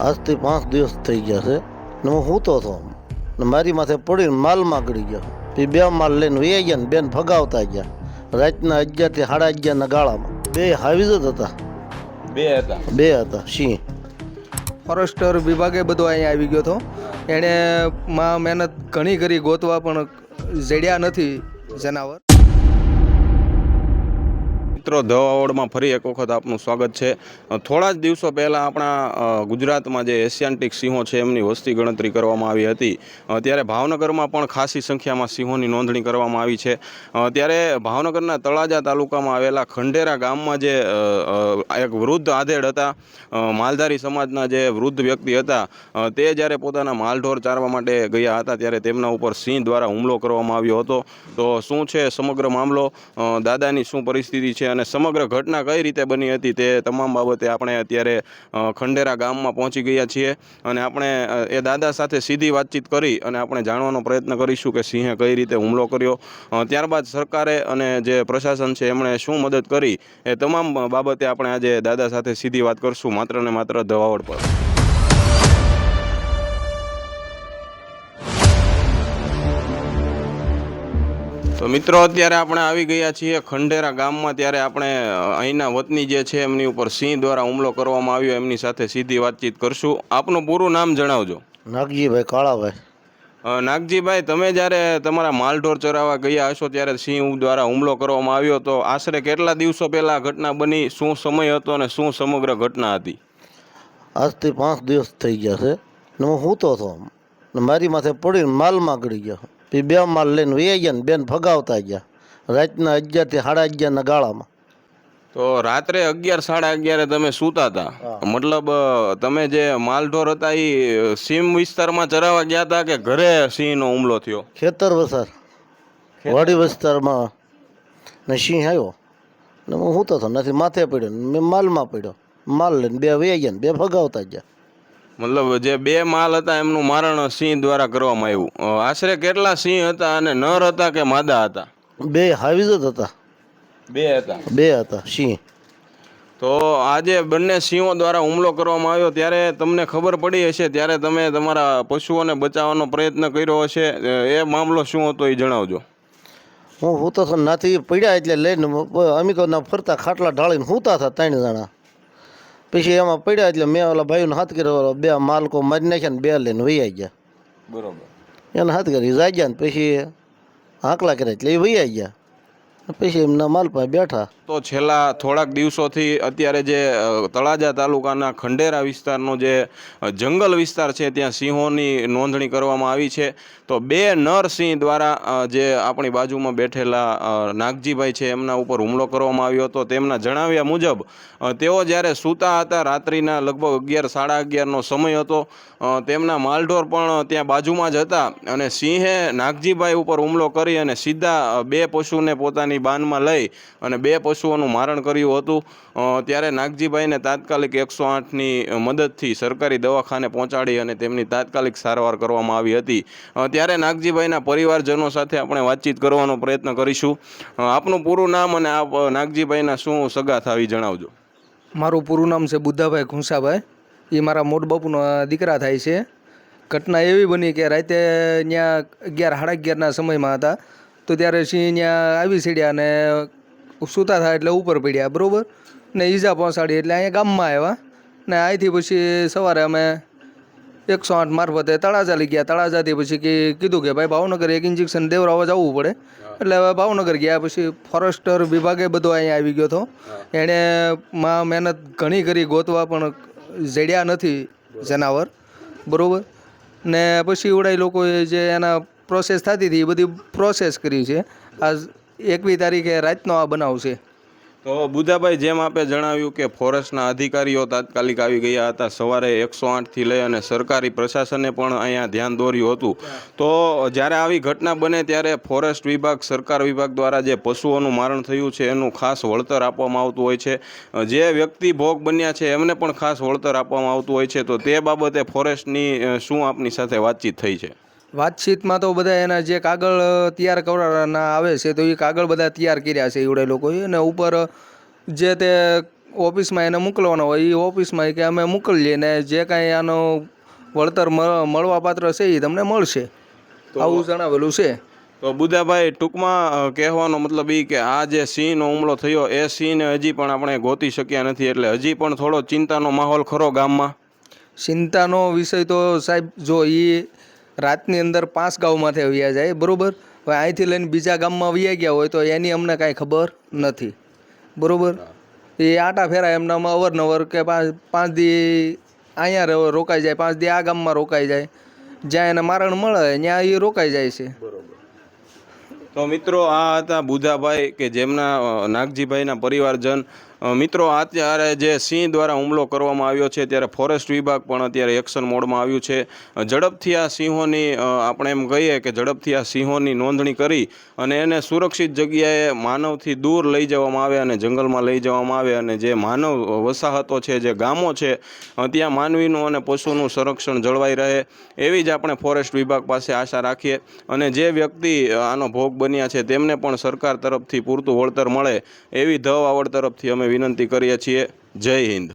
આજથી પાંચ દિવસ થઈ ગયા છે. ને હું સૂતો હતો ને મારી માથે પડીને માલમાં ગળી ગયો. પછી બે માલ લઈને વહી ગયા ને બેન ભગાવતા ગયા. રાતના અગિયારથી સાડા અગિયારના ગાળામાં. બે હાવીજ જ હતા. બે હતા. બે હતા સિંહ. ફોરેસ્ટર વિભાગે બધો અહીંયા આવી ગયો હતો. એણે માં મહેનત ઘણી કરી ગોતવા પણ જડ્યા નથી જનાવર. મિત્રો ધવાવડમાં ફરી એક વખત આપનું સ્વાગત છે. થોડા જ દિવસો પહેલાં આપણા ગુજરાતમાં જે એશિયાન્ટિક સિંહો છે, એમની વસ્તી ગણતરી કરવામાં આવી હતી. ત્યારે ભાવનગરમાં પણ ખાસી સંખ્યામાં સિંહોની નોંધણી કરવામાં આવી છે. ત્યારે ભાવનગરના તળાજા તાલુકામાં આવેલા ખંડેરા ગામમાં જે એક વૃદ્ધ આધેડ હતા માલધારી સમાજના જે વૃદ્ધ વ્યક્તિ હતા તે જ્યારે પોતાના માલઢોર ચારવા માટે ગયા હતા, ત્યારે તેમના ઉપર સિંહ દ્વારા હુમલો કરવામાં આવ્યો હતો. તો શું છે સમગ્ર મામલો? દાદાની શું પરિસ્થિતિ છે અને સમગ્ર ઘટના કઈ રીતે બની હતી તે તમામ બાબતે આપણે અત્યારે ખંડેરા ગામમાં પહોંચી ગયા છીએ અને આપણે એ દાદા સાથે સીધી વાતચીત કરી અને આપણે જાણવાનો પ્રયત્ન કરીશું કે સિંહે કઈ રીતે હુમલો કર્યો. ત્યારબાદ સરકારે અને જે પ્રશાસન છે એમણે શું મદદ કરી એ તમામ બાબતે આપણે આજે દાદા સાથે સીધી વાત કરશું માત્ર ને માત્ર ધવાવડ પર. તો મિત્રો અત્યારે આપણે આવી ગયા છીએ ખંડેરા ગામમાં. ત્યારે આપણે અહીંના વતની જે છે એમની ઉપર સિંહ દ્વારા હુમલો કરવામાં આવ્યો. એમની સાથે સીધી વાતચીત કરશું. આપનું પૂરું નામ જણાવજો. નાગજીભાઈ કાળાભાઈ. નાગજીભાઈ તમે જ્યારે તમારા માલઢોર ચરાવવા ગયા હશો ત્યારે સિંહ દ્વારા હુમલો કરવામાં આવ્યો તો આશરે કેટલા દિવસો પહેલાં ઘટના બની? શું સમય હતો અને શું સમગ્ર ઘટના હતી? આજથી પાંચ દિવસ થઈ ગયા છે. ને હું સૂતો હતો મારી માથે પડીને માલમાં ગળી ગયો. પછી બે માલ લઈને વે ગયા ને બેન ભગાવતા ગયા. રાતના અગિયારથી સાડા અગિયારના ગાળામાં. તો રાત્રે અગિયાર સાડા અગિયારે તમે સૂતા હતા. મતલબ તમે જે માલઢોર હતા એ સીમ વિસ્તારમાં ચરાવવા ગયા હતા કે ઘરે સિંહનો હુમલો થયો? ખેતર વસાર. વાડી વિસ્તારમાં ને સિંહ આવ્યો. ને હું તો નથી માથે પડ્યો ને મેં માલમાં પડ્યો. માલ લઈને બે વહી ગયા ને બે ભગાવતા ગયા. મતલબ જે બે માલ હતા એમનું મારણ સિંહ દ્વારા કરવામાં આવ્યું. આશરે કેટલા સિંહ હતા અને નર હતા કે માદા હતા? બે હાવીજ જ હતા. બે હતા. બે હતા સિંહ. તો આજે બંને સિંહો દ્વારા હુમલો કરવામાં આવ્યો. ત્યારે તમને ખબર પડી હશે ત્યારે તમે તમારા પશુઓને બચાવવાનો પ્રયત્ન કર્યો હશે. એ મામલો શું હતો એ જણાવજો. હું હું તો નાથી પડ્યા એટલે લઈને અમે તો ફરતા ખાટલા ઢાળીને હુતા હતા ત્રણ જણા. પછી એમાં પડ્યા એટલે મેં ઓલા ભાઈનો હાથ કર્યો બે માલકો મારી નાખ્યા ને બે લઈને વહી ગયા. બરોબર. એને હાથ કરી જાગ્યા ને પછી હાંકલા કર્યા એટલે એ વહી ગયા. પછી એમના માલ પાસે બેઠા. તો છેલ્લા થોડાક દિવસોથી અત્યારે જે તળાજા તાલુકાના ખંડેરા વિસ્તારનો જે જંગલ વિસ્તાર છે, ત્યાં સિંહોની નોંધણી કરવામાં આવી છે. તો બે નર સિંહ દ્વારા જે આપણી બાજુમાં બેઠેલા નાગજીભાઈ છે, એમના ઉપર હુમલો કરવામાં આવ્યો હતો. તેમના જણાવ્યા મુજબ તેઓ જ્યારે સૂતા હતા, રાત્રિના લગભગ અગિયાર, સાડા અગિયારનો સમય હતો. તેમના માલઢોર પણ ત્યાં બાજુમાં જ હતા અને સિંહે નાગજીભાઈ ઉપર હુમલો કરી અને સીધા બે પશુને પોતાની બાનમાં લઈ અને બે પશુઓનું મારણ કર્યું હતું. ત્યારે નાગજીભાઈને તાત્કાલિક એકસો આઠની મદદથી સરકારી દવાખાને પહોંચાડી અને તેમની તાત્કાલિક સારવાર કરવામાં આવી હતી. ત્યારે નાગજીભાઈના પરિવારજનો સાથે આપણે વાતચીત કરવાનો પ્રયત્ન કરીશું. આપનું પૂરું નામ અને આપ નાગજીભાઈના શું સગા થાવી જણાવજો. મારું પૂરું નામ છે બુદ્ધાભાઈ ઘુંસાભાઈ. એ મારા મોટ બાપુના દીકરા થાય છે. ઘટના એવી બની કે રાતે ત્યાં અગિયાર, સાડા અગિયારના સમયમાં હતા. તો ત્યારે સિંહ ત્યાં આવી ચડ્યા અને સૂતા થાય એટલે ઉપર પડ્યા બરાબર? ને ઈજા પહોંચાડી એટલે અહીંયા ગામમાં આવ્યા. ને અહીંથી પછી સવારે અમે એકસો આઠ મારફતે તળાજા લઈ ગયા. તળાજાથી પછી કે કીધું કે ભાઈ ભાવનગર એક ઇન્જેક્શન દેવરાવા જવું પડે. એટલે હવે ભાવનગર ગયા પછી ફોરેસ્ટર વિભાગે બધો અહીંયા આવી ગયો હતો. એણે માં મહેનત ઘણી કરી ગોતવા પણ જડ્યા નથી જનાવર. બરાબર? ને પછી ઉડાઈ લોકોએ જે એના પ્રોસેસ થતી હતી એ બધી પ્રોસેસ કરી છે. આ એકવી તારીખે રાતનો આ બનાવ છે. તો બુધાભાઈ, જેમ આપે જણાવ્યું કે ફોરેસ્ટના અધિકારીઓ તાત્કાલિક આવી ગયા હતા. સવારે એકસો આઠથી લઈ અને સરકારી પ્રશાસને પણ અહીંયા ધ્યાન દોર્યું હતું. તો જ્યારે આવી ઘટના બને ત્યારે ફોરેસ્ટ વિભાગ, સરકાર વિભાગ દ્વારા જે પશુઓનું મારણ થયું છે, એનું ખાસ વળતર આપવામાં આવતું હોય છે. જે વ્યક્તિ ભોગ બન્યા છે, એમને પણ ખાસ વળતર આપવામાં આવતું હોય છે. તો તે બાબતે ફોરેસ્ટની શું આપની સાથે વાતચીત થઈ છે? વાતચીતમાં તો બધા એના જે કાગળ તૈયાર કરવાના આવે છે તો એ કાગળ બધા તૈયાર કર્યા છે એવડે લોકોએ. અને ઉપર જે તે ઓફિસમાં એને મોકલવાનો હોય એ ઓફિસમાં કે અમે મોકલીએ ને જે કાંઈ આનો વળતર મળવાપાત્ર છે એ તમને મળશે. આવું જણાવેલું છે. તો બુધાભાઈ ટૂંકમાં કહેવાનો મતલબ એ કે આ જે સિંહનો હુમલો થયો એ સિંહને હજી પણ આપણે ગોતી શક્યા નથી એટલે હજી પણ થોડો ચિંતાનો માહોલ ખરો ગામમાં? ચિંતાનો વિષય તો સાહેબ જો એ રાતની અંદર પાંચ ગામમાંથી આવ્યા જાય, બરોબર? હવે અહીંથી લઈને બીજા ગામમાં વયા ગયા હોય તો એની અમને કાંઈ ખબર નથી. બરાબર? એ આટા ફેરા એમનામાં અવરનવર કે પાંચ પાંચ દી અહીંયા રોકાઈ જાય, પાંચ દી આ ગામમાં રોકાઈ જાય. જ્યાં એને મારણ મળે, ત્યાં એ રોકાઈ જાય છે. તો મિત્રો, આ હતા બુધાભાઈ કે જેમના નાગજીભાઈના પરિવારજન મિત્રો, અત્યારે જે સિંહ દ્વારા હુમલો કરવામાં આવ્યો છે, ત્યારે ફોરેસ્ટ વિભાગ પણ અત્યારે એક્શન મોડમાં આવ્યું છે. ઝડપથી આ સિંહોની આપણે એમ કહીએ કે ઝડપથી આ સિંહોની નોંધણી કરી અને એને સુરક્ષિત જગ્યાએ માનવથી દૂર લઈ જવામાં આવે અને જંગલમાં લઈ જવામાં આવે અને જે માનવ વસાહતો છે, જે ગામો છે ત્યાં માનવીનું અને પશુનું સંરક્ષણ જળવાઈ રહે. એવી જ આપણે ફોરેસ્ટ વિભાગ પાસે આશા રાખીએ અને જે વ્યક્તિ આનો ભોગ બન્યા છે, તેમને પણ સરકાર તરફથી પૂરતું વળતર મળે એવી ધવ આવડ તરફથી અમે વિનંતી કરીએ છીએ. જય હિન્દ.